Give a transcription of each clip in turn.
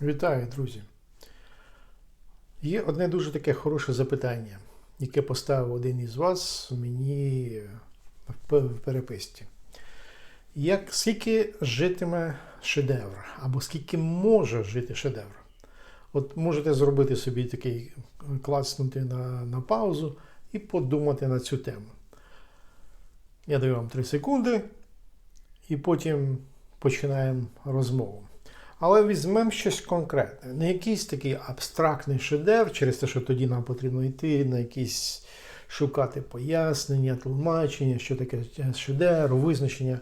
Вітаю, друзі. Є одне дуже таке хороше запитання, яке поставив один із вас мені в переписці. Як скільки житиме шедевр, або скільки може жити шедевр? От можете зробити собі такий клацнути на, на паузу і подумати на цю тему. Я даю вам 3 секунди, і потім починаємо розмову. Але візьмемо щось конкретне, не якийсь такий абстрактний шедевр, через те, що тоді нам потрібно йти на якісь шукати пояснення, тлумачення, що таке шедевр, визначення.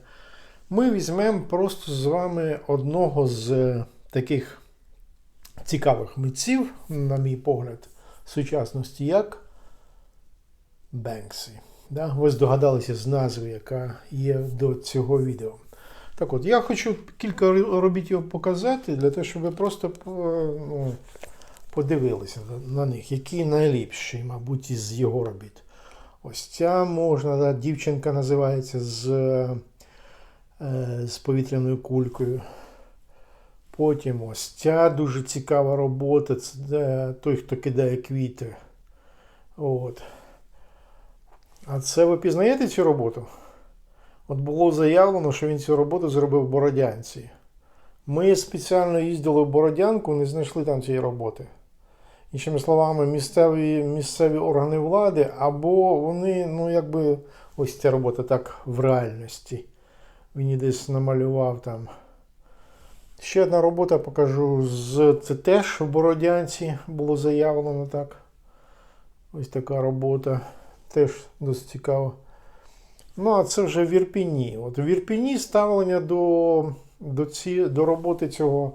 Ми візьмемо просто з вами одного з таких цікавих митців, на мій погляд, сучасності, як Бенксі. Да? Ви здогадалися з назви, яка є до цього відео. Так от, я хочу кілька робіт показати, для того, щоб ви просто ну, подивилися на- них, які найліпші, мабуть, із його робіт. Ось ця можна, дівчинка називається з, е, з повітряною кулькою. Потім ось ця дуже цікава робота. Це де той, хто кидає квіти. От. А це ви пізнаєте цю роботу? От було заявлено, що він цю роботу зробив в Бородянці. Ми спеціально їздили в Бородянку, не знайшли там цієї роботи. Іншими словами, місцеві, місцеві органи влади, або вони, ну якби, ось ця робота так в реальності. Він її десь намалював там. Ще одна робота покажу. З, це теж в Бородянці було заявлено так. Ось така робота. Теж досить цікаво. Ну, а це вже в Ірпіні. От в Ірпіні ставлення до, до, ці, до роботи цього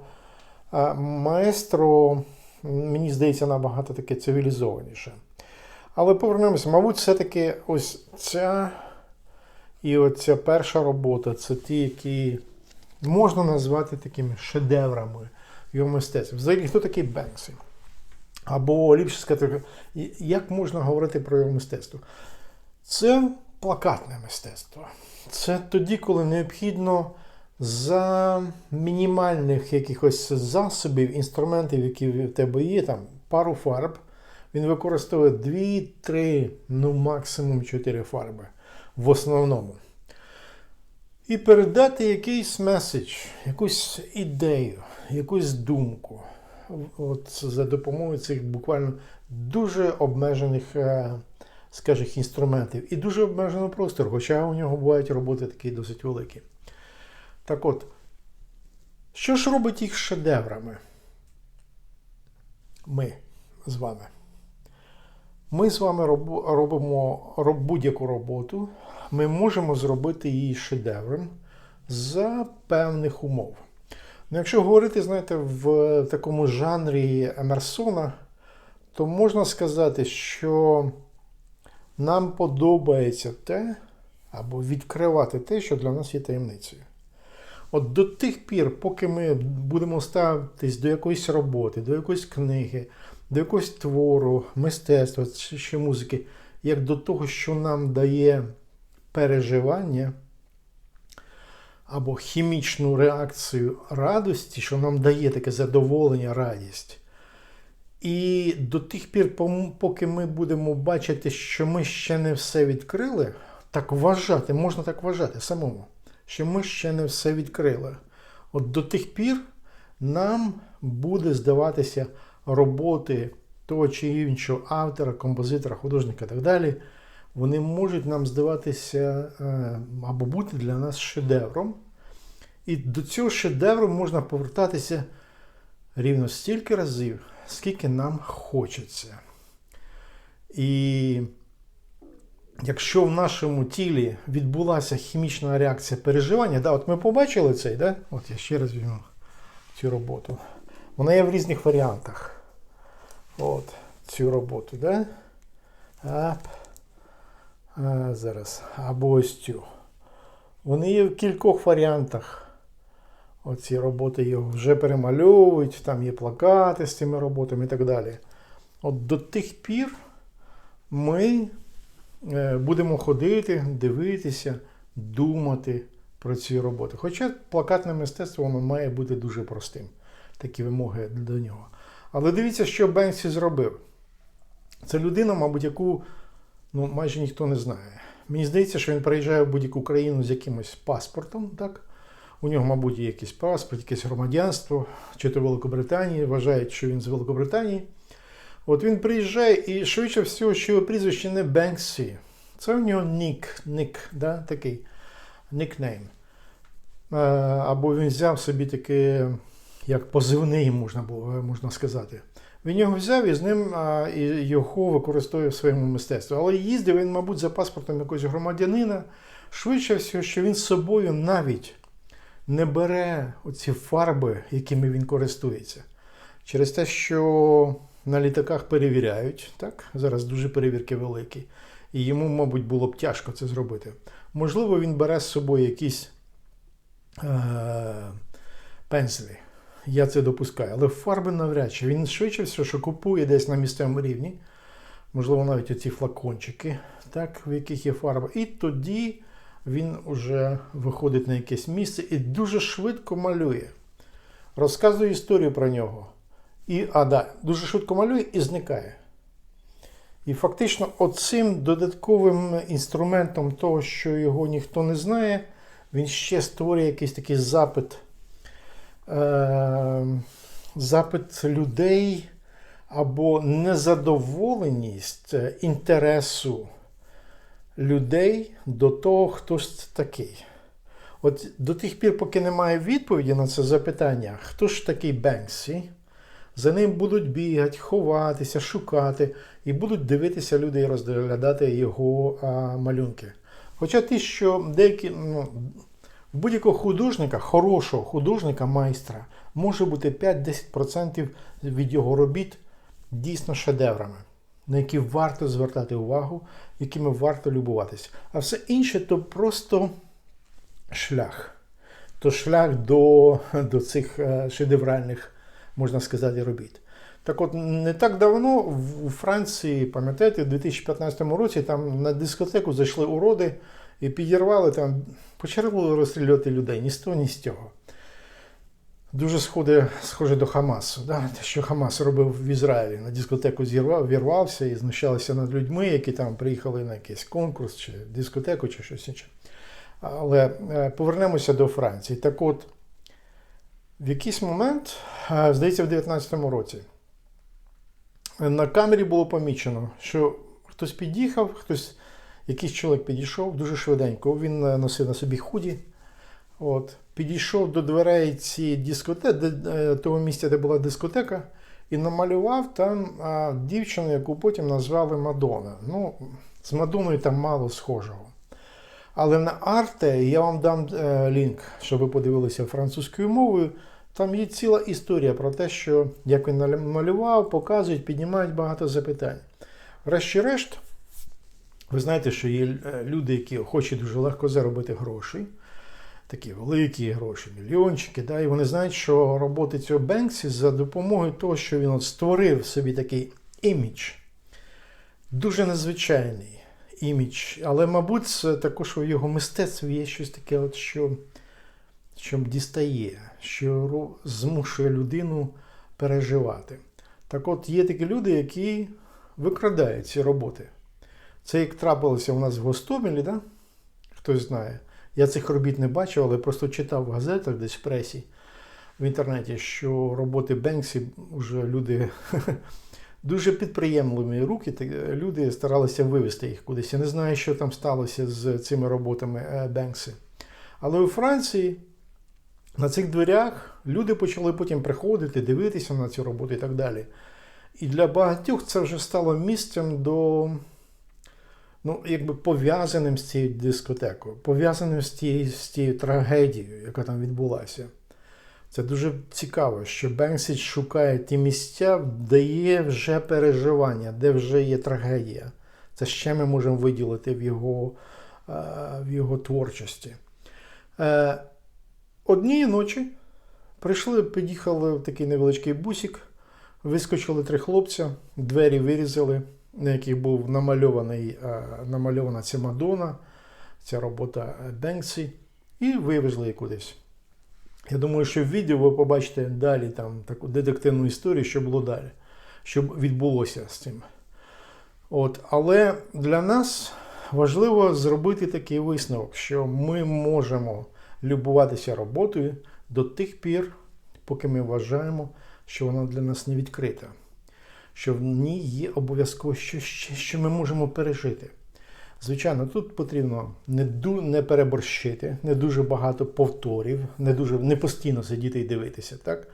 а, маестро, мені здається, набагато таке цивілізованіше. Але повернемося, мабуть, все-таки ось ця і оця перша робота це ті, які можна назвати такими шедеврами його мистецтва. Взагалі, хто такий Бенксі? Або ліпше сказати, як можна говорити про його мистецтво? Це плакатне мистецтво. Це тоді, коли необхідно за мінімальних якихось засобів, інструментів, які в тебе є, там пару фарб. Він використовує 2-3, ну максимум 4 фарби в основному. І передати якийсь меседж, якусь ідею, якусь думку. От за допомогою цих буквально дуже обмежених е, скажімо, інструментів і дуже обмежено простору, хоча у нього бувають роботи такі досить великі. Так от, що ж робить їх шедеврами? Ми з вами. Ми з вами робимо будь-яку роботу, ми можемо зробити її шедевром за певних умов. Ну, якщо говорити, знаєте, в такому жанрі Емерсона, то можна сказати, що нам подобається те, або відкривати те, що для нас є таємницею. От до тих пір, поки ми будемо ставитись до якоїсь роботи, до якоїсь книги, до якогось твору, мистецтва чи ще музики, як до того, що нам дає переживання або хімічну реакцію радості, що нам дає таке задоволення, радість. І до тих пір, поки ми будемо бачити, що ми ще не все відкрили, так вважати, можна так вважати самому, що ми ще не все відкрили. От до тих пір нам буде здаватися роботи того чи іншого автора, композитора, художника і так далі. Вони можуть нам здаватися е, або бути для нас шедевром. І до цього шедевру можна повертатися рівно стільки разів, скільки нам хочеться. І якщо в нашому тілі відбулася хімічна реакція переживання, да, от ми побачили цей, да? от я ще раз візьму цю роботу. Вона є в різних варіантах. От цю роботу, да? Ап. А, зараз. Або ось цю. Вони є в кількох варіантах. Оці роботи його вже перемальовують, там є плакати з цими роботами і так далі. От до тих пір ми е, будемо ходити, дивитися, думати про ці роботи. Хоча плакатне мистецтво воно має бути дуже простим. такі вимоги до нього. Але дивіться, що Бенксі зробив. Це людина, мабуть, яку ну, майже ніхто не знає. Мені здається, що він приїжджає в будь-яку країну з якимось паспортом. так? У нього, мабуть, є якийсь паспорт, якесь громадянство, чи то Великобританії, вважають, що він з Великобританії. От він приїжджає і швидше всього, що його прізвище не Бенксі. Це у нього нік, нік, да, такий нікнейм. Е, Або він взяв собі таке, як позивний, можна було, можна сказати. Він його взяв і з ним і його використовує в своєму мистецтві. Але їздив він, мабуть, за паспортом якогось громадянина. Швидше всього, що він з собою навіть не бере оці фарби, якими він користується. Через те, що на літаках перевіряють, так? зараз дуже перевірки великі, і йому, мабуть, було б тяжко це зробити. Можливо, він бере з собою якісь е- пензлі. Я це допускаю. Але фарби навряд чи. Він швидше все, що купує десь на місцевому рівні, можливо, навіть оці флакончики, так, в яких є фарба. І тоді він вже виходить на якесь місце і дуже швидко малює. Розказує історію про нього. І, а, да, дуже швидко малює і зникає. І фактично, оцим додатковим інструментом того, що його ніхто не знає, він ще створює якийсь такий запит, е, запит людей або незадоволеність е, інтересу людей до того, хто ж такий. От до тих пір, поки немає відповіді на це запитання, хто ж такий Бенксі, за ним будуть бігати, ховатися, шукати, і будуть дивитися люди і розглядати його а, малюнки. Хоча ті, що деякі, ну, будь-якого художника, хорошого художника, майстра, може бути 5-10% від його робіт дійсно шедеврами, на які варто звертати увагу, якими варто любуватися. А все інше то просто шлях. То шлях до, до цих е, шедевральних, можна сказати, робіт. Так от, не так давно у Франції, пам'ятаєте, в 2015 році там на дискотеку зайшли уроди і підірвали там, почали розстрілювати людей ні з того, ні з цього. Дуже схоже, схоже до Хамасу. Да? Те, що Хамас робив в Ізраїлі. На дискотеку зірвав, вірвався і знущалися над людьми, які там приїхали на якийсь конкурс, чи дискотеку, чи щось інше. Але е, повернемося до Франції. Так от, в якийсь момент, е, здається, в 2019 році, на камері було помічено, що хтось під'їхав, хтось, якийсь чоловік підійшов дуже швиденько. Він е, носив на собі худі. От, Підійшов до дверей цієї дискотеки, того місця, де була дискотека, і намалював там а, дівчину, яку потім назвали Мадонна. Ну, з Мадонною там мало схожого. Але на арте я вам дам е, лінк, щоб ви подивилися французькою мовою. Там є ціла історія про те, що як він намалював, показують, піднімають багато запитань. Врешті-решт, ви знаєте, що є люди, які хочуть дуже легко заробити гроші, такі великі гроші, мільйончики. Да, І вони знають, що роботи цього Бенксі за допомогою того, що він от створив собі такий імідж, дуже незвичайний імідж. Але, мабуть, також у його мистецтві є щось таке, от, що, що дістає, що змушує людину переживати. Так от є такі люди, які викрадають ці роботи. Це як трапилося у нас в Гостомелі, да? хтось знає. Я цих робіт не бачив, але просто читав в газетах десь в пресі в інтернеті, що роботи Бенксі вже люди дуже підприємливі руки, люди старалися вивезти їх кудись. Я не знаю, що там сталося з цими роботами Бенкси. Але у Франції на цих дверях люди почали потім приходити, дивитися на ці роботи і так далі. І для багатьох це вже стало місцем до, ну, якби пов'язаним з цією дискотекою, пов'язаним з тією, з тією трагедією, яка там відбулася. Це дуже цікаво, що Бенксіч шукає ті місця, де є вже переживання, де вже є трагедія. Це ще ми можемо виділити в його в його творчості. Е, однієї ночі прийшли, під'їхали в такий невеличкий бусик, вискочили три хлопця, двері вирізали, на яких був намальований, намальована ця Мадона, ця робота Бенксі, і вивезли її кудись. Я думаю, що в відео ви побачите далі там таку детективну історію, що було далі, що відбулося з цим. От, але для нас важливо зробити такий висновок, що ми можемо любуватися роботою до тих пір, поки ми вважаємо, що вона для нас не відкрита, що в ній є обов'язково щось, що ми можемо пережити. Звичайно, тут потрібно не, ду, не переборщити, не дуже багато повторів, не дуже не постійно сидіти і дивитися. Так?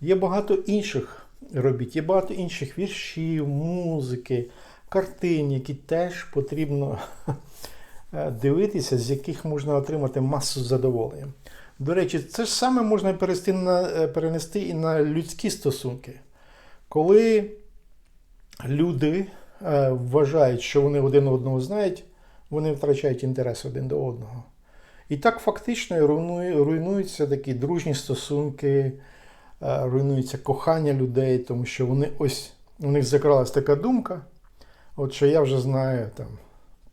Є багато інших робіт, є багато інших віршів, музики, картин, які теж потрібно е, дивитися, з яких можна отримати масу задоволення. До речі, це ж саме можна перенести, е, перенести і на людські стосунки. Коли люди е, вважають, що вони один одного знають, вони втрачають інтерес один до одного. І так фактично руйнуються такі дружні стосунки, е, руйнується кохання людей, тому що вони ось у них закралась така думка, от що я вже знаю там,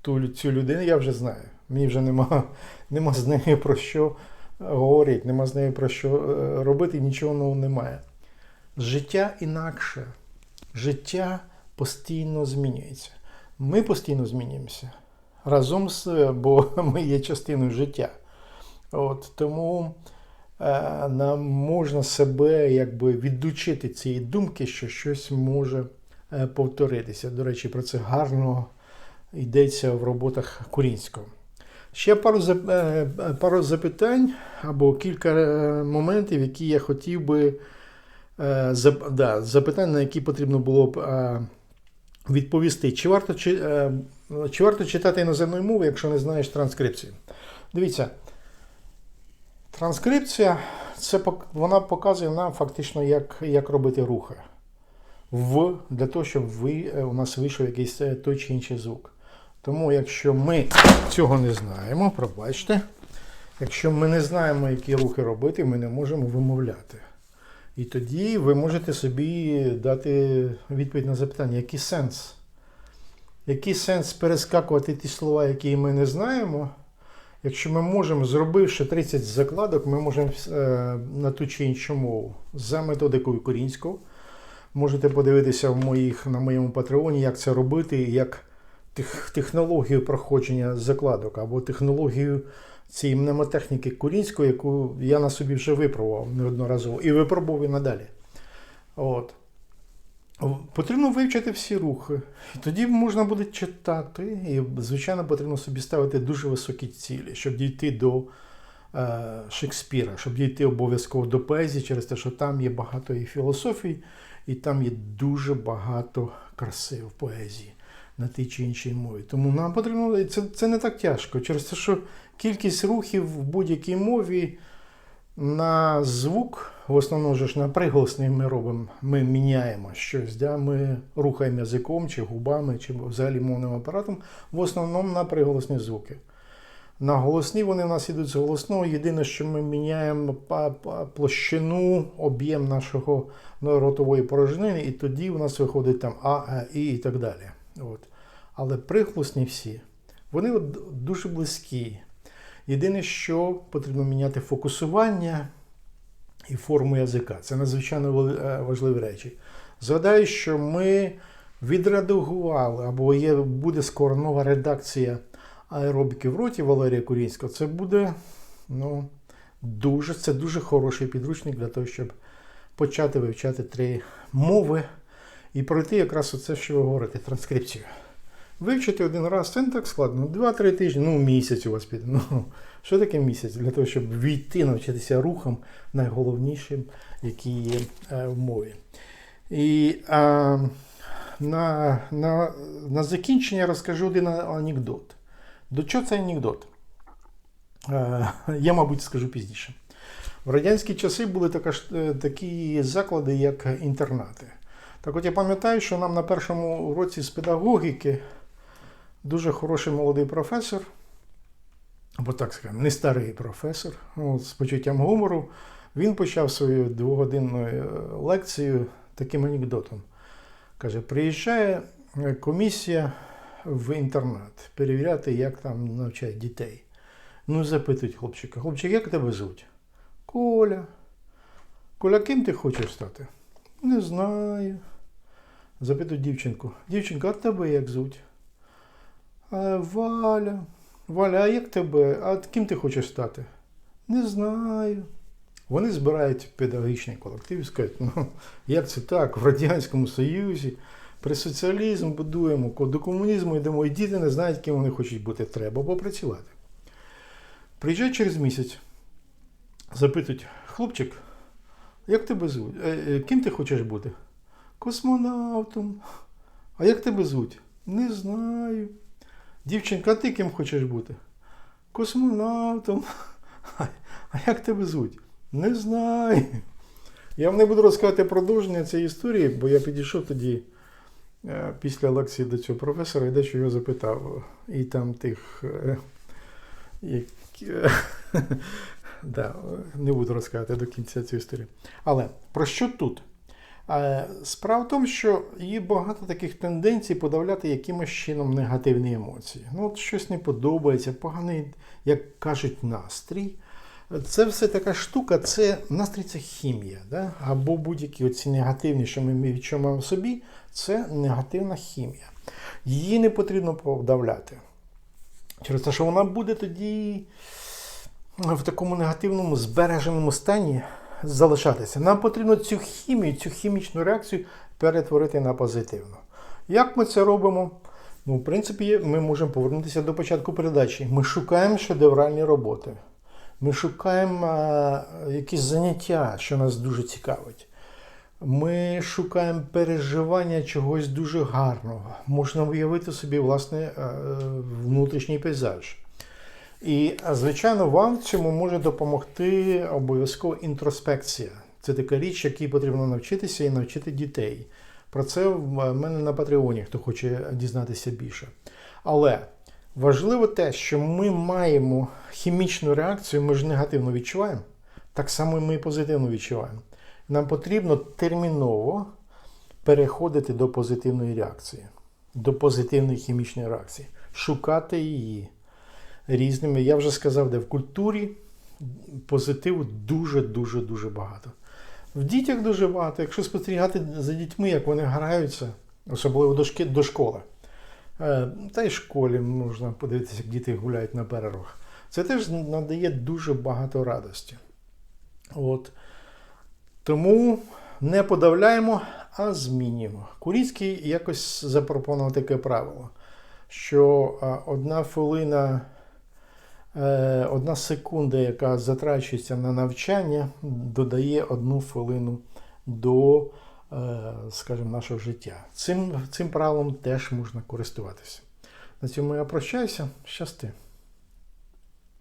ту, цю людину, я вже знаю. Мені вже нема, нема з нею про що говорити, нема з нею про що е, робити, нічого нового немає. Життя інакше. Життя постійно змінюється. Ми постійно змінюємося разом з, бо ми є частиною життя. От, тому е, нам можна себе якби відучити цієї думки, що щось може е, повторитися. До речі, про це гарно йдеться в роботах Курінського. Ще пару, е, пару запитань або кілька е, моментів, які я хотів би е, зап- да, запитань, на які потрібно було б е, відповісти. Чи варто, чи, е, чи варто читати іноземною мовою, якщо не знаєш транскрипцію? Дивіться, транскрипція це вона показує нам фактично, як, як робити рухи. В, для того, щоб ви, е, у нас вийшов якийсь е, той чи інший звук. Тому, якщо ми цього не знаємо, пробачте, якщо ми не знаємо, які рухи робити, ми не можемо вимовляти. І тоді ви можете собі дати відповідь на запитання, який сенс? Який сенс перескакувати ті слова, які ми не знаємо? Якщо ми можемо, зробивши 30 закладок, ми можемо е, на ту чи іншу мову за методикою Корінського. Можете подивитися в моїх, на моєму патреоні, як це робити, як технологію проходження закладок або технологію цієї мнемотехніки Курінської, яку я на собі вже випробував неодноразово і випробував і надалі. От. Потрібно вивчити всі рухи. Тоді можна буде читати. І, звичайно, потрібно собі ставити дуже високі цілі, щоб дійти до е, Шекспіра, щоб дійти обов'язково до поезії, через те, що там є багато і філософій, і там є дуже багато краси в поезії на тій чи іншій мові. Тому нам потрібно це, це не так тяжко, через те, що кількість рухів в будь-якій мові на звук, в основному ж на приголосний ми робимо, ми міняємо щось, да? ми рухаємо язиком, чи губами, чи взагалі мовним апаратом, в основному на приголосні звуки. На голосні вони в нас йдуть з голосного. Єдине, що ми міняємо площину, об'єм нашого ротової порожнини, і тоді у нас виходить там А, А, І і так далі. От. Але приголосні всі, вони от дуже близькі. Єдине, що потрібно міняти фокусування і форму язика. Це надзвичайно е, важливі речі. Згадаю, що ми відредагували, або є, буде скоро нова редакція аеробіки в роті Валерія Курінського. Це буде ну, дуже, це дуже хороший підручник для того, щоб почати вивчати три мови і пройти якраз оце, що ви говорите, транскрипцію. Вивчити один раз це так складно. Два-три тижні, ну місяць у вас піде. Ну, що таке місяць? Для того, щоб війти, навчитися рухам найголовнішим, які є е, в мові. І а, на, на, на закінчення розкажу один анекдот. До чого це анекдот? Е, я, мабуть, скажу пізніше. В радянські часи були е, такі заклади, як інтернати. Так от я пам'ятаю, що нам на першому році з педагогіки дуже хороший молодий професор, або так скажемо, не старий професор, от, з почуттям гумору, він почав свою двогодинну е, лекцію таким анекдотом. Каже, приїжджає е, комісія в інтернат перевіряти, як там навчають дітей. Ну, запитують хлопчика, хлопчик, як тебе звуть? Коля. Коля, ким ти хочеш стати? Не знаю. Запитую дівчинку. Дівчинка, а тебе як звуть? А, Валя. Валя, а як тебе? А ким ти хочеш стати? Не знаю. Вони збирають педагогічний колектив і скажуть, ну як це так, в Радянському Союзі при соціалізм будуємо, до комунізму йдемо, і діти не знають, ким вони хочуть бути. Треба попрацювати. Приїжджають через місяць, запитують, хлопчик, як тебе звуть? Е, е, ким ти хочеш бути? Космонавтом. А як тебе звуть? Не знаю. Дівчинка, ти ким хочеш бути? Космонавтом. А як тебе звуть? Не знаю. Я вам не буду розказувати продовження цієї історії, бо я підійшов тоді е, після лекції до цього професора і дещо його запитав. І там тих. е, да, не буду розказувати до кінця цю історію. Але про що тут? Справа в тому, що є багато таких тенденцій подавляти якимось чином негативні емоції. Ну, от щось не подобається, поганий, як кажуть, настрій. Це все така штука, це настрій це хімія. Да? Або будь-які оці негативні, що ми відчуваємо в собі, це негативна хімія. Її не потрібно подавляти. Через те, що вона буде тоді в такому негативному збереженому стані залишатися. Нам потрібно цю хімію, цю хімічну реакцію перетворити на позитивну. Як ми це робимо? Ну, в принципі, ми можемо повернутися до початку передачі. Ми шукаємо шедевральні роботи. Ми шукаємо а, якісь заняття, що нас дуже цікавить. Ми шукаємо переживання чогось дуже гарного. Можна уявити собі власне е, внутрішній пейзаж. І, звичайно, вам в цьому може допомогти обов'язково інтроспекція. Це така річ, якій потрібно навчитися і навчити дітей. Про це в мене на Патреоні, хто хоче дізнатися більше. Але важливо те, що ми маємо хімічну реакцію, ми ж негативно відчуваємо, так само і ми позитивно відчуваємо. Нам потрібно терміново переходити до позитивної реакції, до позитивної хімічної реакції, шукати її різними. Я вже сказав, де в культурі позитиву дуже-дуже дуже багато. В дітях дуже багато. Якщо спостерігати за дітьми, як вони граються, особливо до, шки, до школи. Е, Та й в школі можна подивитися, як діти гуляють на перервах. Це теж надає дуже багато радості. От. Тому не подавляємо, а змінюємо. Куріцький якось запропонував таке правило, що одна хвилина, е, одна секунда, яка затрачується на навчання, додає одну хвилину до, е, скажімо, нашого життя. Цим, цим правилом теж можна користуватися. На цьому я прощаюся. Щасти.